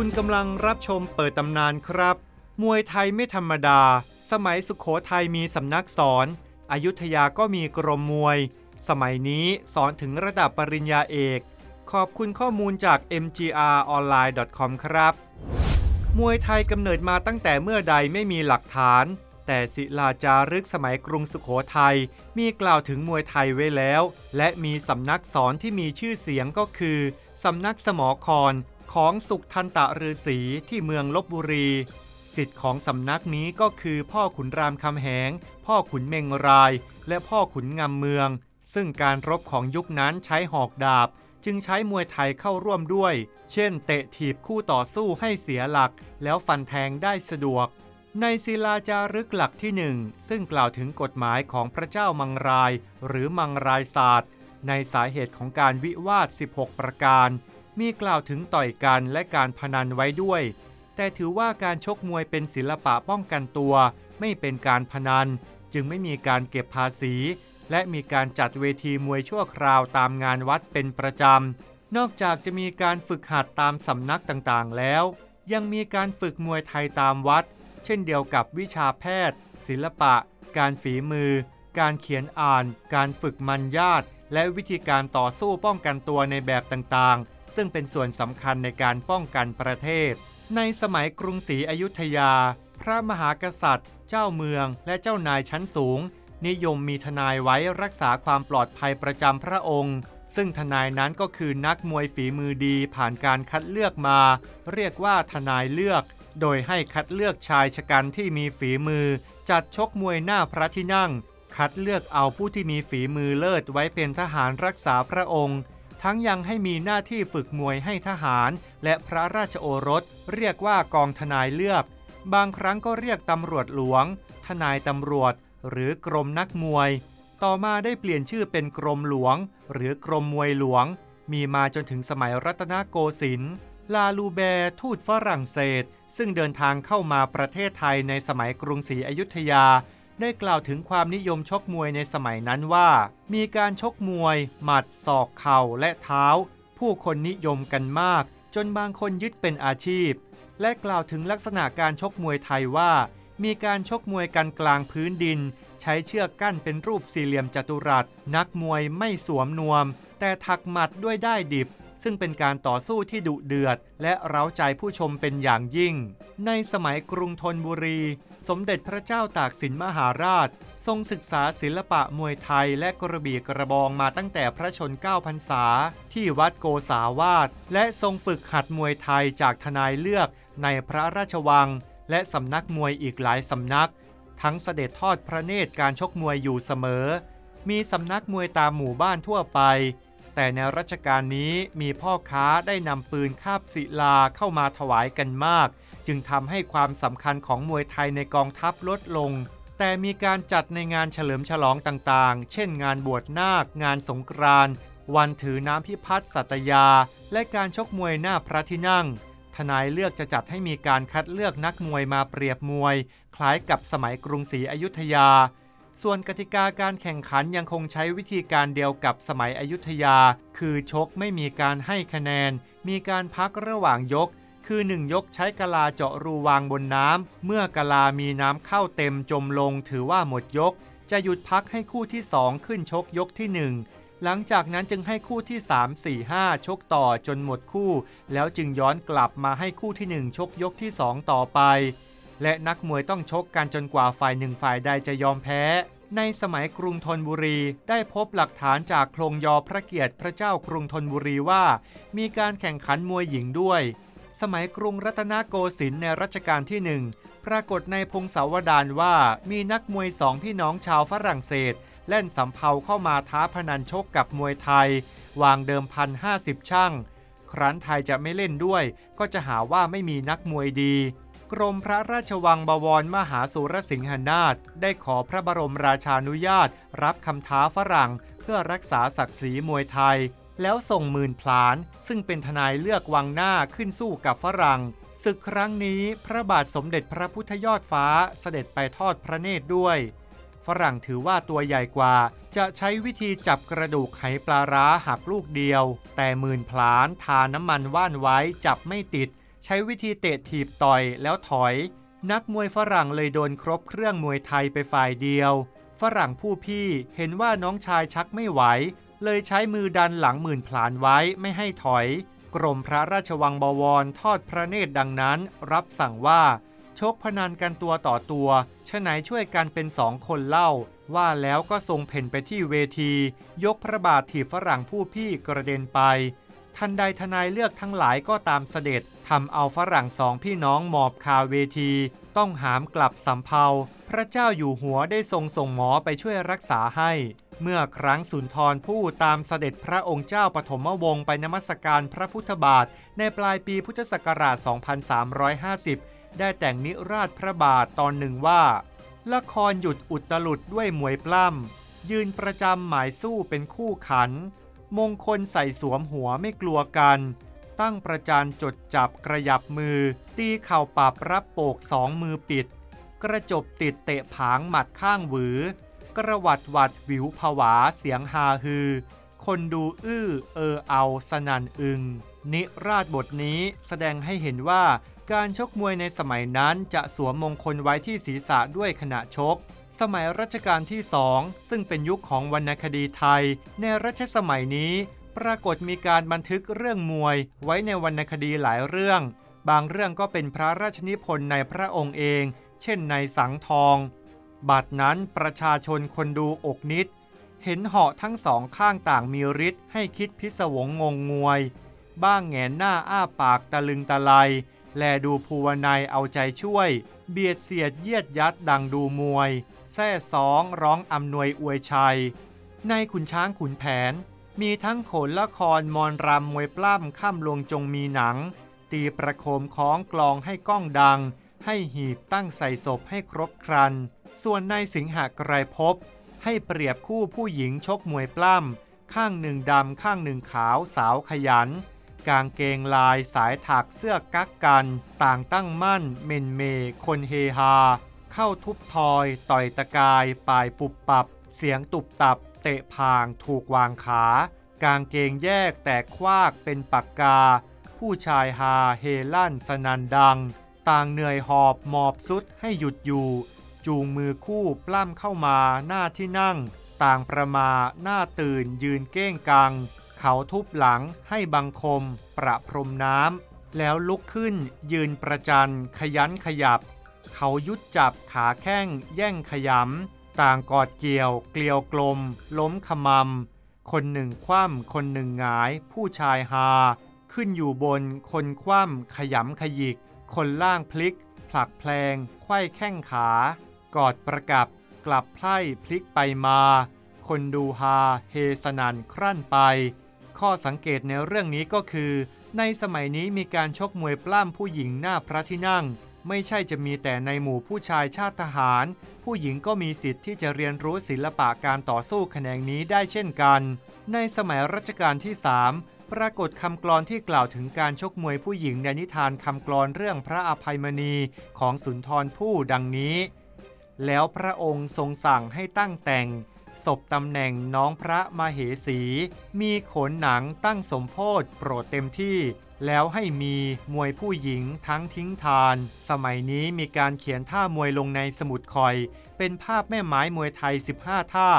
คุณกำลังรับชมเปิดตำนานครับ มวยไทยไม่ธรรมดา สมัยสุขโขทัยมีสำนักสอน อยุธยาก็มีกรมมวย สมัยนี้สอนถึงระดับปริญญาเอก ขอบคุณข้อมูลจาก mgronline.com ครับ มวยไทยกำเนิดมาตั้งแต่เมื่อใดไม่มีหลักฐาน แต่ศิลาจารึกสมัยกรุงสุขโขทัยมีกล่าวถึงมวยไทยไว้แล้ว และมีสำนักสอนที่มีชื่อเสียงก็คือสำนักสมอคร ของสุขทันตะฤาษีที่เมืองลบบุรี สิทธิ์ของสำนักนี้ก็คือพ่อขุนรามคำแหง พ่อขุนเมงราย และพ่อขุนงำเมือง ซึ่งการรบของยุคนั้นใช้หอกดาบ จึงใช้มวยไทยเข้าร่วมด้วย เช่น เตะถีบคู่ต่อสู้ให้เสียหลัก แล้วฟันแทงได้สะดวก ในศิลาจารึกหลักที่หนึ่งซึ่งกล่าวถึงกฎหมายของพระเจ้ามังราย หรือมังรายศาสตร์ ในสาเหตุของการวิวาท 16 ประการ มีกล่าวถึงต่อยกันและการพนันไว้ด้วย แต่ถือว่าการชกมวยเป็นศิลปะป้องกันตัว ไม่เป็นการพนัน จึงไม่มีการเก็บภาษี และมีการจัดเวทีมวยชั่วคราวตามงานวัดเป็นประจำ นอกจากจะมีการฝึกหัดตามสำนักต่างๆ แล้ว ยังมีการฝึกมวยไทยตามวัด เช่นเดียวกับวิชาแพทย์ ศิลปะ การฝีมือ การเขียนอ่าน การฝึกมันญาตและวิธีการต่อสู้ป้องกันตัวในแบบต่างๆ ซึ่งเป็นส่วนสำคัญในการป้องกันประเทศ ในสมัยกรุงศรีอยุธยา พระมหากษัตริย์ เจ้าเมืองและเจ้านายชั้นสูง นิยมมีทนายไว้รักษาความปลอดภัยประจำพระองค์ ซึ่งทนายนั้นก็คือนักมวยฝีมือดีผ่านการคัดเลือกมา เรียกว่าทนายเลือก โดยให้คัดเลือกชายชะกันที่มีฝีมือ จัดชกมวยหน้าพระที่นั่ง คัดเลือกเอาผู้ที่มีฝีมือเลิศไว้เป็นทหารรักษาพระองค์ ทั้งยังให้มีหน้าที่ฝึกมวยให้ทหาร และพระราชโอรส เรียกว่ากองทนายเลือก บางครั้งก็เรียกตำรวจหลวง ทนายตำรวจ หรือกรมนักมวย ต่อมาได้เปลี่ยนชื่อเป็นกรมหลวง หรือกรมมวยหลวง มีมาจนถึงสมัยรัตนโกสินทร์ลาลูแบร์ทูตฝรั่งเศส ซึ่งเดินทางเข้ามาประเทศไทยในสมัยกรุงศรีอยุธยา ได้กล่าวถึงความนิยมชกมวยในสมัยนั้นว่า มีการชกมวย หมัด ศอกเข่าและเท้า ผู้คนนิยมกันมาก จนบางคนยึดเป็นอาชีพ และกล่าวถึงลักษณะการชกมวยไทยว่า มีการชกมวยกันกลางพื้นดิน ใช้เชือกกั้นเป็นรูปสี่เหลี่ยมจัตุรัส นักมวยไม่สวมนวม แต่ถักหมัดด้วยได้ดิบ ซึ่งเป็นการต่อสู้ที่ดุเดือด และเร้าใจผู้ชมเป็นอย่างยิ่ง ในสมัยกรุงธนบุรี สมเด็จพระเจ้าตากสินมหาราช ทรงศึกษาศิลปะมวยไทยและกระบี่กระบองมาตั้งแต่พระชนเก้าพรรษา ที่วัดโกษาวาสและทรงฝึกหัดมวยไทยจากทนายเลือกในพระราชวัง และสำนักมวยอีกหลายสำนัก ทั้งเสด็จทอดพระเนตรการชกมวยอยู่เสมอ มีสำนักมวยตามหมู่บ้านทั่วไป แต่ในรัชกาลนี้มีพ่อค้าได้นำปืนคาบศิลาเข้ามาถวายกันมาก จึงทำให้ความสำคัญของมวยไทยในกองทัพลดลง แต่มีการจัดในงานเฉลิมฉลองต่างๆ เช่นงานบวชนาค งานสงกรานต์วันถือน้ำพิพัฒน์สัตยา และการชกมวยหน้าพระที่นั่ง ทนายเลือกจะจัดให้มีการคัดเลือกนักมวยมาเปรียบมวย คล้ายกับสมัยกรุงศรีอยุธยา ส่วนกติกาการแข่งขันยังคงใช้วิธีการเดียวกับสมัยอยุธยา คือชกไม่มีการให้คะแนน มีการพักระหว่างยก คือ 1 ยกใช้กะลาเจาะรูวางบนน้ำ เมื่อกะลามีน้ำเข้าเต็มจมลงถือว่าหมดยก จะหยุดพักให้คู่ที่ 2 ขึ้นชกยกที่ 1หลังจากนั้นจึงให้คู่ที่ 3 4 5 ชกต่อจนหมดคู่ แล้วจึงย้อนกลับมาให้คู่ที่ 1 ชกยกที่ 2 ต่อไป และนักมวยต้องชกกันจนกว่าฝ่ายหนึ่งฝ่ายใดจะยอมแพ้ ในสมัยกรุงธนบุรีได้พบหลักฐานจากโครงยอพระเกียรติพระเจ้ากรุงธนบุรีว่า มีการแข่งขันมวยหญิงด้วย สมัยกรุงรัตนโกสินทร์ในรัชกาลที่หนึ่งปรากฏในพงศาวดารว่ามีนักมวยสองพี่น้องชาวฝรั่งเศสเล่นสำเภาเข้ามาท้าพนันชกกับมวยไทย วางเดิมพันห้าสิบช่าง ครั้นไทยจะไม่เล่นด้วย ก็จะหาว่าไม่มีนักมวยดี กรมพระราชวังบวรมหาสุรสิงหนาถได้ขอพระบรมราชานุญาต รับคำท้าฝรั่ง เพื่อรักษาศักดิ์ศรีมวยไทย แล้วส่งหมื่นพลาน ซึ่งเป็นทนายเลือกวังหน้าขึ้นสู้กับฝรั่งศึกครั้งนี้พระบาทสมเด็จพระพุทธยอดฟ้าเสด็จไปทอดพระเนตรด้วย ฝรั่งถือว่าตัวใหญ่กว่า จะใช้วิธีจับกระดูกไหปลาร้าหักลูกเดียว แต่หมื่นพลานทาน้ำมันว่านไว้จับไม่ติด ใช้วิธีเตะถีบต่อยแล้วถอย นักมวยฝรั่งเลยโดนครบเครื่องมวยไทยไปฝ่ายเดียว ฝรั่งผู้พี่เห็นว่าน้องชายชักไม่ไหว เลยใช้มือดันหลังหมื่นผลานไว้ไม่ให้ถอย กรมพระราชวังบวรทอดพระเนตรดังนั้น รับสั่งว่าชกพนันกันตัวต่อตัวชะไหนช่วยกันเป็นสองคนเล่า ว่าแล้วก็ทรงเพ่นไปที่เวที ยกพระบาทถีบฝรั่งผู้พี่กระเด็นไป ทันใดทนายเลือกทั้งหลายก็ตามเสด็จทำเอาฝรั่งสองพี่น้องหมอบคาเวที ต้องหามกลับสำเภาพระเจ้าอยู่หัวได้ทรงส่งหมอไปช่วยรักษาให้ เมื่อครั้งสุนทรผู้ตามเสด็จพระองค์เจ้าปฐมวงศ์ไปนมัสการพระพุทธบาท ในปลายปีพุทธศักราช 2350 ได้แต่งนิราชพระบาทตอนหนึ่งว่า ละครหยุดอุตลุดด้วยมวยปล้ำยืนประจำหมายสู้เป็นคู่ขัน มงคลใส่สวมหัวไม่กลัวกัน ตั้งประจานจดจับกระยับมือ ตีเข่าปราบรับโปกสองมือปิด กระจบติดเตะผางหมัดข้างหวือ กระวัดหวัดวิวผวาเสียงฮาฮือ คนดูอื้อเออเอาสนันอึง นิราชบทนี้แสดงให้เห็นว่าการชกมวยในสมัยนั้นจะสวมมงคลไว้ที่ศีรษะด้วยขณะชก สมัยรัชกาลที่สองซึ่งเป็นยุคของวรรณคดีไทย ในรัชสมัยนี้ ปรากฏมีการบันทึกเรื่องมวย ไว้ในวรรณคดีหลายเรื่อง บางเรื่องก็เป็นพระราชนิพนธ์ในพระองค์เอง เช่นในสังทอง บัดนั้นประชาชนคนดูอกนิด เห็นเหาะทั้งสองข้างต่างมีฤทธิ์ให้คิดพิศวงงงงวย บ้างแงนหน้าอ้าปากตะลึงตะไลแลดูภูวนายเอาใจช่วย เบียดเสียดเยียดยัดดังดูมวย แซ่สองร้องอำนวยอวยชัย ในขุนช้างขุนแผน มีทั้งโขนละครมอนรำมวยปล้ำข้ามลวงจงมีหนัง ตีประโคมคล้องกลองให้ก้องดัง ให้หีบตั้งใส่ศพให้ครบครัน ส่วนในสิงหกรายภพให้เปรียบคู่ผู้หญิงชกมวยปล้ำข้างหนึ่งดำข้างหนึ่งขาวสาวขยัน กางเกงลายสายถักเสื้อกั๊กกัน ต่างตั้งมั่น เมนเม คนเฮฮา เข้าทุบทอย ต่อยตะกายปลายปุบปับ เสียงตุบตับ เตะพางถูกวางขา กางเกงแยกแตกคว้ากเป็นปากกา ผู้ชายฮาเฮลั่นสนันดัง ต่างเหนื่อยหอบหมอบสุดให้หยุดอยู่ จูงมือคู่ปล้ำเข้ามาหน้าที่นั่ง ต่างประมาหน้าตื่นยืนเก้งกัง เขาทุบหลังให้บังคม ประพรมน้ำแล้วลุกขึ้นยืนประจันขยันขยับ เขายุดจับขาแข้งแย่งขยำ ต่างกอดเกี่ยว เกลียวกลม ล้มขมำ คนหนึ่งคว่ำคนหนึ่งหงาย ผู้ชายฮาขึ้นอยู่บน คนคว่ำขยำขยิก คนล่างพลิก ผลักแพลงไขว้แข้งขา กอดประกับกลับไพร่พลิกไปมา คนดูฮาเฮสนันครั่นไป ข้อสังเกตในเรื่องนี้ก็คือ ในสมัยนี้มีการชกมวยปล้ำผู้หญิงหน้าพระที่นั่ง ไม่ใช่จะมีแต่ในหมู่ผู้ชายชาติทหาร ผู้หญิงก็มีสิทธิ์ที่จะเรียนรู้ศิลปะการต่อสู้แขนงนี้ได้เช่นกัน ในสมัยรัชกาลที่ 3 ปรากฏคำกลอนที่กล่าวถึงการชกมวยผู้หญิงในนิทานคำกลอนเรื่องพระอภัยมณีของสุนทรภู่ดังนี้ แล้วพระองค์ทรงสั่งให้ตั้งแต่งศพตำแหน่งน้องพระมาเหสี มีขนหนังตั้งสมโพธโปรดเต็มที่ แล้วให้มีมวยผู้หญิงทั้งทิ้งทาน สมัยนี้มีการเขียนท่ามวยลงในสมุดคอย เป็นภาพแม่ไม้มวยไทย 15 ท่า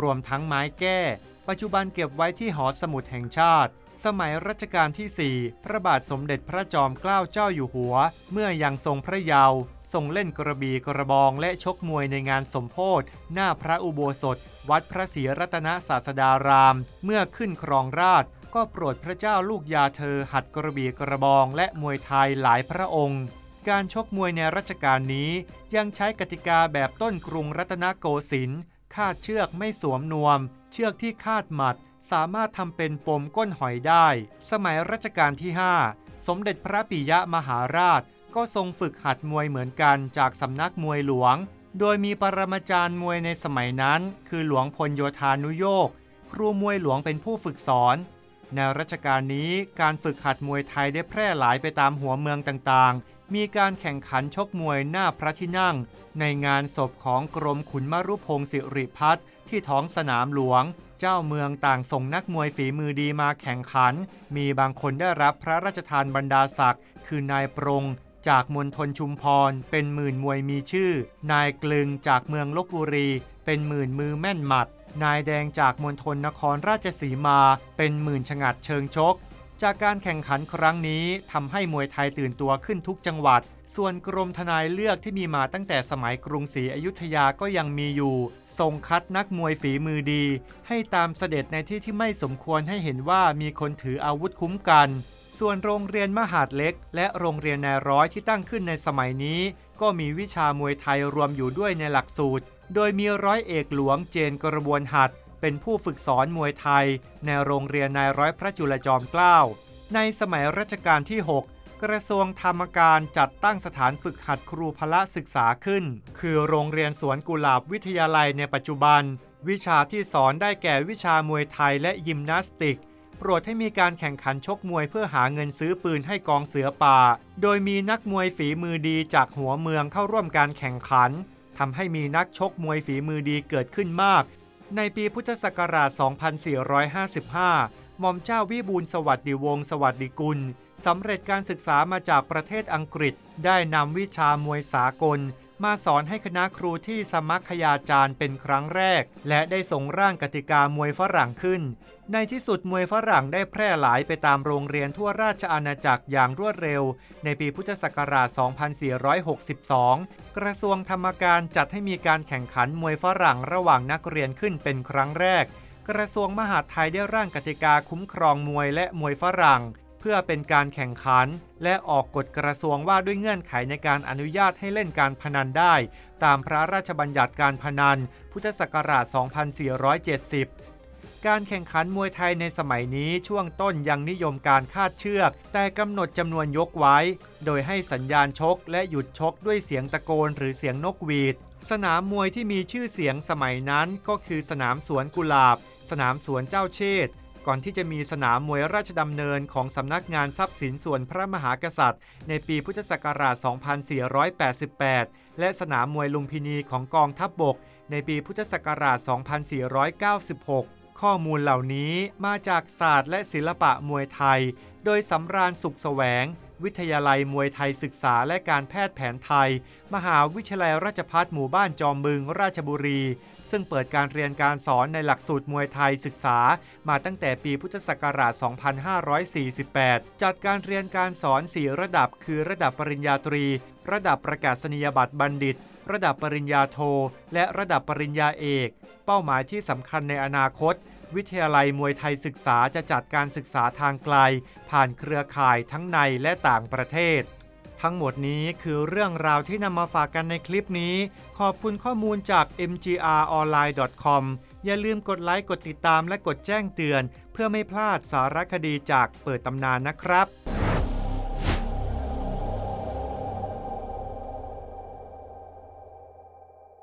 รวมทั้งไม้แก้ ปัจจุบันเก็บไว้ที่หอสมุดแห่งชาติ สมัยรัชกาลที่ 4 พระบาทสมเด็จพระจอมเกล้าเจ้าอยู่หัว เมื่อยังทรงพระเยาว์ทรงเล่นกระบี่กระบองและชกมวยในงานสมโพธหน้าพระอุโบสถ วัดพระศรีรัตนศาสดาราม เมื่อขึ้นครองราช ก็โปรดพระเจ้าลูกยาเธอหัดกระบี่กระบองและมวยไทยหลายพระองค์ การชกมวยในรัชกาลนี้ยังใช้กติกาแบบต้นกรุงรัตนโกสินทร์คาดเชือกไม่สวมนวม เชือกที่คาดหมัดสามารถทำเป็นปมก้นหอยได้ สมัยรัชกาลที่ 5 สมเด็จพระปิยะมหาราช ก็ทรงฝึกหัดมวยเหมือนกันจากสำนักมวยหลวง โดยมีปรมาจารย์มวยในสมัยนั้น คือหลวงพลโยธานุโยกครูมวยหลวงเป็นผู้ฝึกสอน ในรัชกาลนี้การฝึกหัดมวยไทยได้แพร่หลายไปตามหัวเมืองต่างๆ มีการแข่งขันชกมวยหน้าพระที่นั่ง ในงานศพของกรมขุนมรุพงศิริพัฒน์ที่ท้องสนามหลวง เจ้าเมืองต่างส่งนักมวยฝีมือดีมาแข่งขัน มีบางคนได้รับพระราชทานบรรดาศักดิ์คือนายปรงจากมณฑลชุมพร เป็นหมื่นมวยมีชื่อ นายกลึงจากเมืองลบบุรี เป็นหมื่นมือแม่นหมัด นายแดงจากมณฑลนครราชสีมาเป็นหมื่นฉงัดเชิงชก จากการแข่งขันครั้งนี้ทำให้มวยไทยตื่นตัวขึ้นทุกจังหวัด ส่วนกรมทนายเลือกที่มีมาตั้งแต่สมัยกรุงศรีอยุธยาก็ยังมีอยู่ส่งคัดนักมวยฝีมือดี ให้ตามเสด็จในที่ที่ไม่สมควรให้เห็นว่ามีคนถืออาวุธคุ้มกัน ส่วนโรงเรียนมหาดเล็ก และโรงเรียนนายร้อยที่ตั้งขึ้นในสมัยนี้ ก็มีวิชามวยไทยรวมอยู่ด้วยในหลักสูตร โดยมีร้อยเอกหลวงเจนกระบวนหัดเป็นผู้ฝึกสอนมวยไทย ในโรงเรียนนายร้อยพระจุลจอมเกล้า ในสมัยรัชกาลที่ 6 กระทรวงธรรมการจัดตั้งสถานฝึกหัดครูพละศึกษาขึ้น คือโรงเรียนสวนกุหลาบวิทยาลัยในปัจจุบัน วิชาที่สอนได้แก่วิชามวยไทยและยิมนาสติกโปรดให้มีการแข่งขันชกมวยเพื่อหาเงินซื้อปืนให้กองเสือป่า โดยมีนักมวยฝีมือดีจากหัวเมืองเข้าร่วมการแข่งขัน ทำให้มีนักชกมวยฝีมือดีเกิดขึ้นมาก ในปีพุทธศักราช 2455 หม่อมเจ้าวิบูลสวัสดิวงศ์สวัสดิกุลสำเร็จการศึกษามาจากประเทศอังกฤษ ได้นำวิชามวยสากล มาสอนให้คณะครูที่สมัคคยาจารย์เป็นครั้งแรก และได้ส่งร่างกติกามวยฝรั่งขึ้น ในที่สุดมวยฝรั่งได้แพร่หลายไปตามโรงเรียนทั่วราชอาณาจักรอย่างรวดเร็ว ในปีพุทธศักราช 2462 กระทรวงธรรมการจัดให้มีการแข่งขันมวยฝรั่งระหว่างนักเรียนขึ้นเป็นครั้งแรก กระทรวงมหาดไทยได้ร่างกติกาคุ้มครองมวยและมวยฝรั่ง พื่อเป็นการแข่งขัน และออกกฎกระทรวงว่าด้วยเงื่อนไขในการอนุญาตให้เล่นการพนันได้ ตามพระราชบัญญัติการพนัน พุทธศักราช 2470การแข่งขันมวยไทยในสมัยนี้ช่วงต้นยังนิยมการคาดเชือก แต่กำหนดจำนวนยกไว้ โดยให้สัญญาณชกและหยุดชกด้วยเสียงตะโกนหรือเสียงนกหวีด สนามมวยที่มีชื่อเสียงสมัยนั้นก็คือสนามสวนกุหลาบ สนามสวนเจ้าเชษ ก่อนที่จะมีสนามมวยราชดำเนินของสำนักงานทรัพย์สินส่วนพระมหากษัตริย์ ในปีพุทธศักราช 2488 และสนามมวยลุมพินีของกองทัพบบก ในปีพุทธศักราช 2496 ข้อมูลเหล่านี้มาจากศาสตร์และศิลปะมวยไทย โดยสำราญสุขแสวง วิทยาลัยมวยไทยศึกษาและการแพทย์แผนไทย มหาวิทยาลัยราชภัฏหมู่บ้านจอมบึงราชบุรี ซึ่งเปิดการเรียนการสอนในหลักสูตรมวยไทยศึกษา มาตั้งแต่ปีพุทธศักราช 2548 จัดการเรียนการสอน 4 ระดับ คือระดับปริญญาตรี ระดับประกาศนียบัตรบัณฑิต ระดับปริญญาโท และระดับปริญญาเอก เป้าหมายที่สำคัญในอนาคต วิทยาลัยมวยไทยศึกษาจะจัดการศึกษาทางไกล ผ่านเครือข่ายทั้งในและต่างประเทศ ทั้งหมดนี้คือเรื่องราวที่นำมาฝากกันในคลิปนี้ ขอบคุณข้อมูลจาก mgronline.com อย่าลืมกดไลค์กดติดตามและกดแจ้งเตือน เพื่อไม่พลาดสารคดีจากเปิดตำนานนะครับ